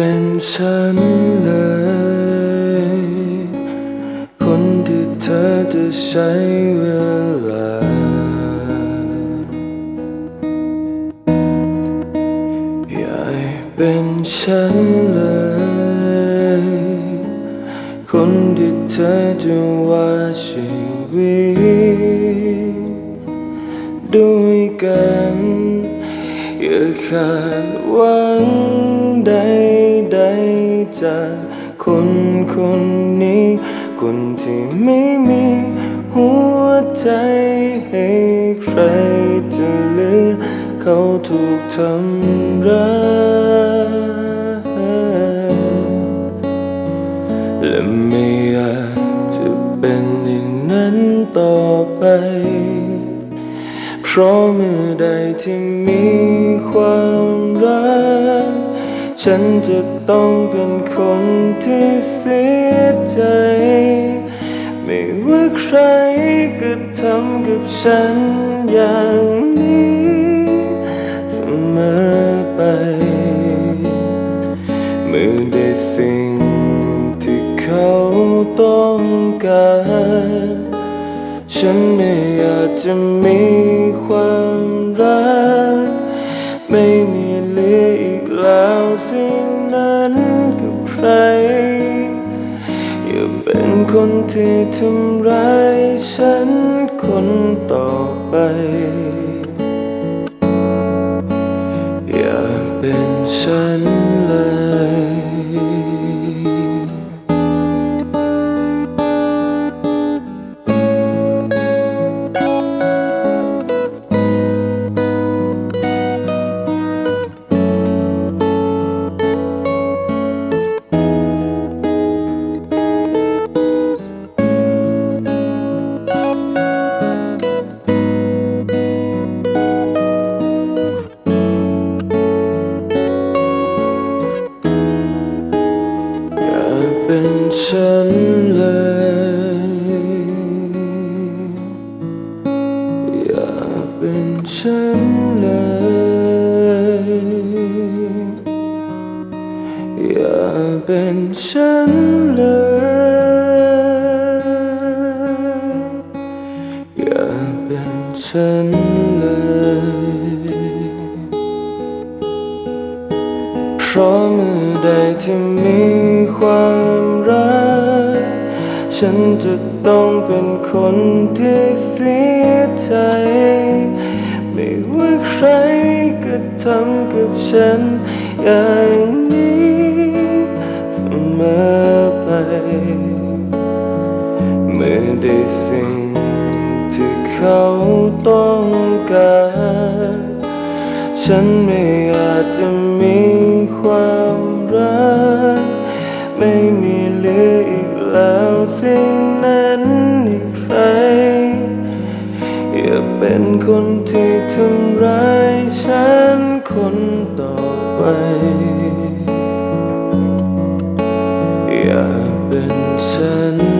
เป็นฉันเลย คนที่เธอจะใช้เวลา อย่าให้เป็นฉันเลย คนที่เธอจะว่าชีวิตด้วยกัน อย่าขาดวังใด จากคนคนนี้ คนที่ไม่มีหัวใจให้ใครจะเลือเขาถูกทำร้ายและไม่อยากจะเป็นอย่างนั้นต่อไป เพราะเมื่อใดที่มีความ ฉันจะต้องเป็นคนที่เสียใจ ไม่ว่าใครก็ทำกับฉันอย่างนี้เสมอไป เมื่อได้สิ่งที่เขาต้องการ ฉันไม่อยากจะมีความ คนที่ทำร้ายฉันคนต่อไป เป็นฉันเลยอย่าเป็นฉันเลยอย่าเป็นฉันเลยเพราะเมื่อใดที่มีความรัก ฉันจะต้องเป็นคนที่เสียใจไม่ว่าใครก็ทำกับฉันอย่างนี้เสมอไปเมื่อได้สิ่งที่เขาต้องการ ฉันไม่อาจ นั้นอีกใคร อย่าเป็นคนที่ทำร้ายฉันคนต่อไป อย่าเป็นฉัน